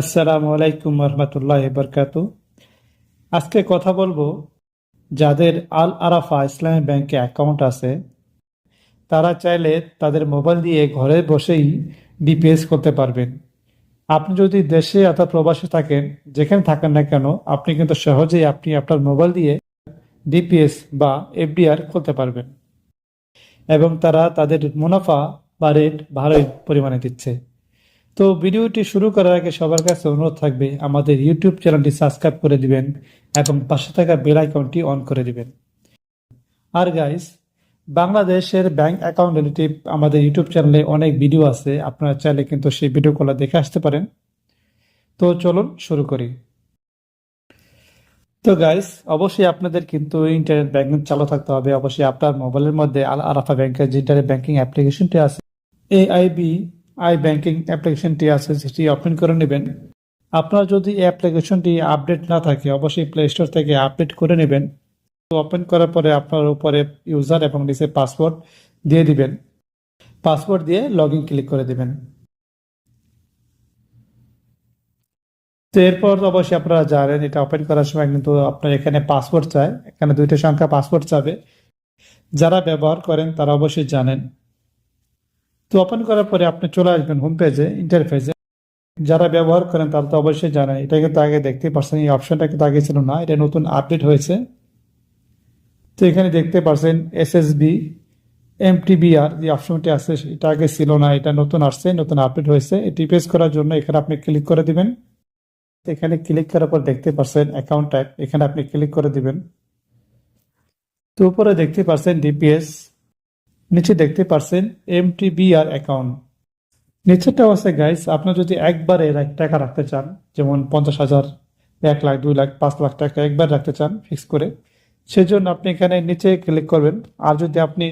আসসালামু আলাইকুম রহমতুল্লাহ বরকাত আজকে কথা বলব যাদের আল আরাফা ইসলামী ব্যাংকে অ্যাকাউন্ট আছে, তারা চাইলে তাদের মোবাইল দিয়ে ঘরে বসেই ডিপিএস করতে পারবেন। আপনি যদি দেশে অথবা প্রবাসে থাকেন, যেখানে থাকেন না কেন, আপনি কিন্তু সহজেই আপনি আপনার মোবাইল দিয়ে ডিপিএস বা এফডিআর খুলতে পারবেন। এবং তারা তাদের মুনাফা বা রেট ভালোই পরিমাণে দিচ্ছে। তো ভিডিওটি শুরু করার আগে সবার কাছে অনুরোধ থাকবে, আমাদের ইউটিউব চ্যানেলটি সাবস্ক্রাইব করে দিবেন এবং পাশে থাকা বেল আইকনটি অন করে দিবেন। আর গাইস বাংলাদেশের ব্যাংক অ্যাকাউন্ট রিলেটিভ আমাদের ইউটিউব চ্যানেলে অনেক ভিডিও আছে, আপনারা চাইলে কিন্তু সেই ভিডিওগুলো দেখে আসতে পারেন। তো চলুন শুরু করি। তো গাইস অবশ্যই আপনাদের কিন্তু ইন্টারনেট ব্যাংকিং চালু থাকতে হবে। অবশ্যই আপনার মোবাইলের মধ্যে আরাফা ব্যাংকের যে ইন্টারনেট ব্যাংকিং অ্যাপ্লিকেশনটি আছে এআইবি আই ব্যাংকিং অ্যাপ্লিকেশনটি আছে, সেটি ওপেন করে নেবেন। আপনার যদি অ্যাপ্লিকেশনটি আপডেট না থাকে, অবশ্যই প্লে স্টোর থেকে আপডেট করে নেবেন। তো ওপেন করার পরে আপনার উপরে ইউজার এবং নিচে পাসওয়ার্ড দিয়ে দিবেন। পাসওয়ার্ড দিয়ে লগ ইন ক্লিক করে দিবেন। তো এরপর অবশ্যই আপনারা জানেন, এটা ওপেন করার সময় কিন্তু আপনার এখানে পাসওয়ার্ড চায় এখানে দুইটা সংখ্যা পাসওয়ার্ড চাবে। যারা ব্যবহার করেন তারা অবশ্যই জানেন। তো ওপেন করার পরে আপনি চলে আসবেন হোম পেজে ইন্টারফেসে যারা ব্যবহার করেন তারা তো অবশ্যই জানেন এটা কিন্তু আগে দেখতে পারছেন, এই অপশনটা কিন্তু আগে ছিল না, এটা নতুন আপডেট হয়েছে। তো এখানে দেখতে পাচ্ছেন এসএসবি এমটিবিআর যে অপশনটি আছে, এটা আগে ছিল না, এটা নতুন আসছে, নতুন আপডেট হয়েছে। এটি পেজ করার জন্য এখানে আপনি ক্লিক করে দিবেন। এখানে ক্লিক করার পর দেখতে পাচ্ছেন অ্যাকাউন্ট টাইপ এখানে আপনি ক্লিক করে দিবেন। তো উপরে দেখতে পাচ্ছেন ডিপিএস নিচে দেখতে পাচ্ছেন আর অ্যাকাউন্ট নিচেরটা আছে গাইস আপনার যদি একবারে এক টাকা রাখতে চান, যেমন পঞ্চাশ হাজার, এক লাখ, দুই লাখ, পাঁচ লাখ টাকা একবার রাখতে চান ফিক্স করে, সেজন্য আপনি এখানে নিচে ক্লিক করবেন। আর যদি আপনি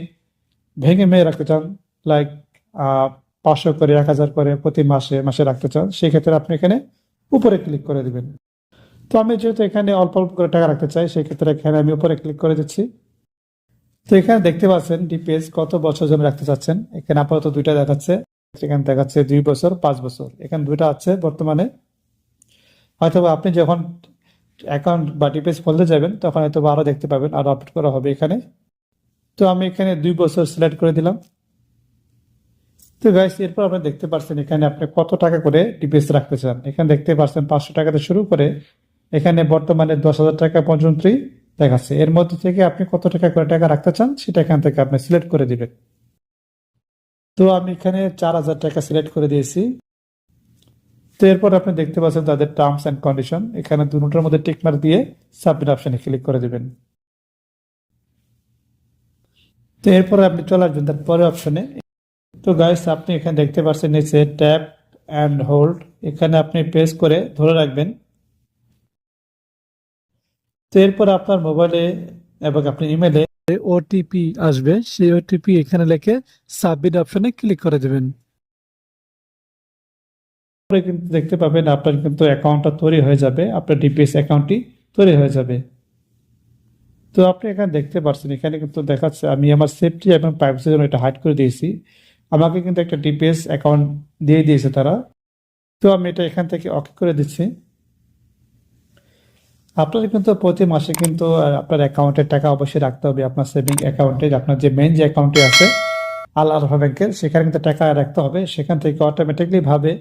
ভেঙে মেয়ে রাখতে চান লাইক পাঁচশো করে, এক হাজার করে প্রতি মাসে মাসে রাখতে চান সেক্ষেত্রে আপনি এখানে উপরে ক্লিক করে দিবেন। তো আমি যেহেতু এখানে অল্প অল্প করে টাকা রাখতে চাই সেক্ষেত্রে এখানে আমি উপরে ক্লিক করে দিচ্ছি। তো এখানে দেখতে পাচ্ছেন ডিপিএস কত বছর জন্য রাখতে চাচ্ছেন। এখানে আপাতত দুইটা দেখাচ্ছে। সেখানে দেখাচ্ছে দুই বছর, পাঁচ বছর। এখানে দুইটা আছে বর্তমানে। হয়তো আপনি যখন অ্যাকাউন্ট বা ডিপিএস খুলতে যাবেন, তখন হয়তো আরও দেখতে পাবেন আরও আপডেট করা হবে এখানে। তো আমি এখানে দুই বছর সিলেক্ট করে দিলাম। তো গাইস এরপর আপনি দেখতে পাচ্ছেন এখানে আপনি কত টাকা করে ডিপিএস রাখতে চান। এখানে দেখতে পাচ্ছেন পাঁচশো টাকাতে শুরু করে এখানে বর্তমানে দশ হাজার টাকা পর্যন্তই। দেখাচ্ছে। এর মধ্যে থেকে আপনি কত টাকা করে টাকা রাখতে চান সেটা এখান থেকে আপনি সিলেক্ট করে দিবেন। তো আমি এখানে চার হাজার টাকা সিলেক্ট করে দিয়েছি। তো এরপর আপনি দেখতে পাচ্ছেন তাদের টার্মস অ্যান্ড কন্ডিশন এখানে দুটোর মধ্যে টিকমার্ক দিয়ে সাবমিট অপশনে ক্লিক করে দেবেন। তো এরপর আপনি চলে আসবেন তার পরের অপশনে তো গাইস আপনি এখানে দেখতে পাচ্ছেন নিচে ট্যাপ অ্যান্ড হোল্ড এখানে আপনি প্রেস করে ধরে রাখবেন। তো এরপর আপনার মোবাইলে এবং আপনার ইমেলে ওটিপি আসবে। সেই ওটিপি এখানে লিখে সাবমিট অপশনে ক্লিক করে দেবেন। পরে কিন্তু দেখতে পাবেন আপনার কিন্তু অ্যাকাউন্টটা তৈরি হয়ে যাবে। আপনার ডিপিএস অ্যাকাউন্টটি তৈরি হয়ে যাবে। তো আপনি এখানে দেখতে পাচ্ছেন, এখানে কিন্তু দেখাচ্ছে আমি আমার সেফটি এবং প্রাইভেসির জন্য এটা হাইড করে দিয়েছি। আমাকে কিন্তু একটা ডিপিএস অ্যাকাউন্ট দিয়ে দিয়েছে তারা। তো আমি এটা এখান থেকে অকে করে দিচ্ছি। আপনার কিন্তু প্রতি মাসে কিন্তু আপনার অ্যাকাউন্টের টাকা অবশ্যই রাখতে হবে আপনার সেভিং অ্যাকাউন্টে আপনার যে মেইন যে অ্যাকাউন্টে আছে আল আলফা ব্যাংকের সেখানে কিন্তু টাকা রাখতে হবে। সেখান থেকে অটোমেটিকলি ভাবে,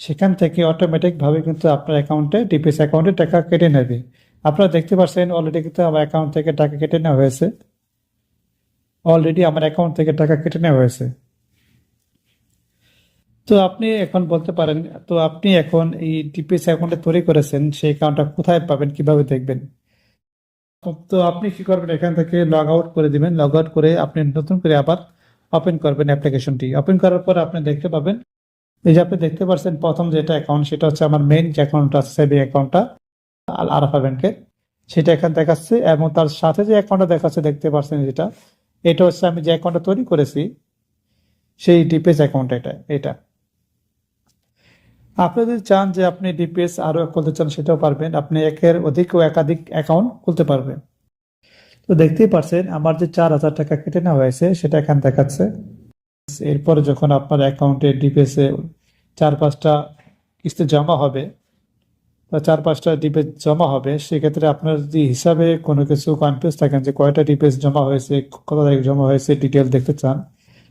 সেখান থেকে অটোমেটিক ভাবে কিন্তু আপনার অ্যাকাউন্টে ডিপিএস অ্যাকাউন্টে টাকা কেটে নেবে। আপনারা দেখতে পাচ্ছেন অলরেডি কিন্তু আমার অ্যাকাউন্ট থেকে টাকা কেটে নেওয়া হয়েছে। অলরেডি আমার অ্যাকাউন্ট থেকে টাকা কেটে নেওয়া হয়েছে। তো আপনি এখন বলতে পারেন, তো আপনি এখন এই ডিপিএস অ্যাকাউন্টে তৈরি করেছেন, সেই অ্যাকাউন্টটা কোথায় পাবেন, কীভাবে দেখবেন? তো আপনি কি করবেন, এখান থেকে লগ আউট করে দিবেন লগ আউট করে আপনি নতুন করে আবার ওপেন করবেন অ্যাপ্লিকেশনটি ওপেন করার পর আপনি দেখতে পাবেন, এই যে আপনি দেখতে পাচ্ছেন প্রথম যেটা অ্যাকাউন্ট সেটা হচ্ছে আমার মেইন যে অ্যাকাউন্টটা আছে সেভিং অ্যাকাউন্টটা আল আরাফা ব্যাংকের সেটা এখানে দেখাচ্ছে এবং তার সাথে যে অ্যাকাউন্টটা দেখাচ্ছে, দেখতে পাচ্ছেন যেটা, এটা হচ্ছে আমি যে অ্যাকাউন্টটা তৈরি করেছি, সেই ডিপিএস অ্যাকাউন্ট এটা এটা। আপনি যদি চান যে আপনি ডিপিএস আরও খুলতে চান, সেটাও পারবেন। আপনি একের অধিক ও একাধিক অ্যাকাউন্ট খুলতে পারবেন। তো দেখতেই পারছেন, আমার যে চার হাজার টাকা কেটে নেওয়া হয়েছে, সেটা এখানে দেখাচ্ছে। এরপরে যখন আপনার অ্যাকাউন্টে ডিপিএস চার পাঁচটা কিস্তি জমা হবে, বা চার পাঁচটা ডিপেজ জমা হবে, সেক্ষেত্রে আপনার যদি হিসাবে কোনো কিছু কনফিউজ থাকেন যে কয়টা ডিপেজ জমা হয়েছে, কত তারিখ জমা হয়েছে ডিটেল দেখতে চান,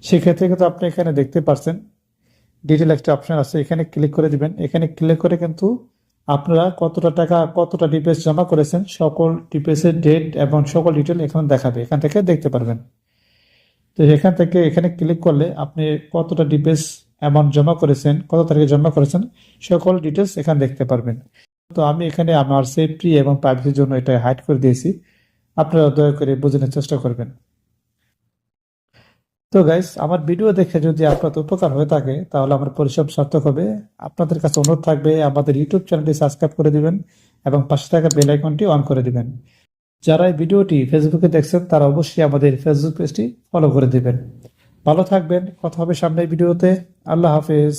সেক্ষেত্রে কিন্তু আপনি এখানে দেখতে পাচ্ছেন ডিটেল একটা অপশন আছে, এখানে ক্লিক করে দিবেন। এখানে ক্লিক করে কিন্তু আপনারা কতটা টাকা, কতটা ডিপেজ জমা করেছেন, সকল ডিপেজের ডেট এবং সকল ডিটেল এখানে দেখাবে। এখান থেকে দেখতে পারবেন। তো এখান থেকে এখানে ক্লিক করলে আপনি কতটা ডিপেজ অ্যামাউন্ট জমা করেছেন, কত তারিখে জমা করেছেন, সকল ডিটেলস এখানে দেখতে পারবেন। তো আমি এখানে আমার সেফটি এবং প্রাইভেসির জন্য এটা হাইড করে দিয়েছি। আপনারা দয়া করে বোঝানোর চেষ্টা করবেন। তো গাইস আমার ভিডিও দেখে যদি আপনাদের উপকার হয়ে থাকে, তাহলে আমার পরিশ্রম সার্থক হবে। আপনাদের কাছে অনুরোধ থাকবে, আমাদের ইউটিউব চ্যানেলটি সাবস্ক্রাইব করে দিবেন এবং পাশে থাকা বেল আইকনটি অন করে দিবেন। যারা এই ভিডিওটি ফেসবুকে দেখছেন, তারা অবশ্যই আমাদের ফেসবুক পেজটি ফলো করে দিবেন। ভালো থাকবেন, কথা হবে সামনের ভিডিওতে আল্লাহ হাফেজ।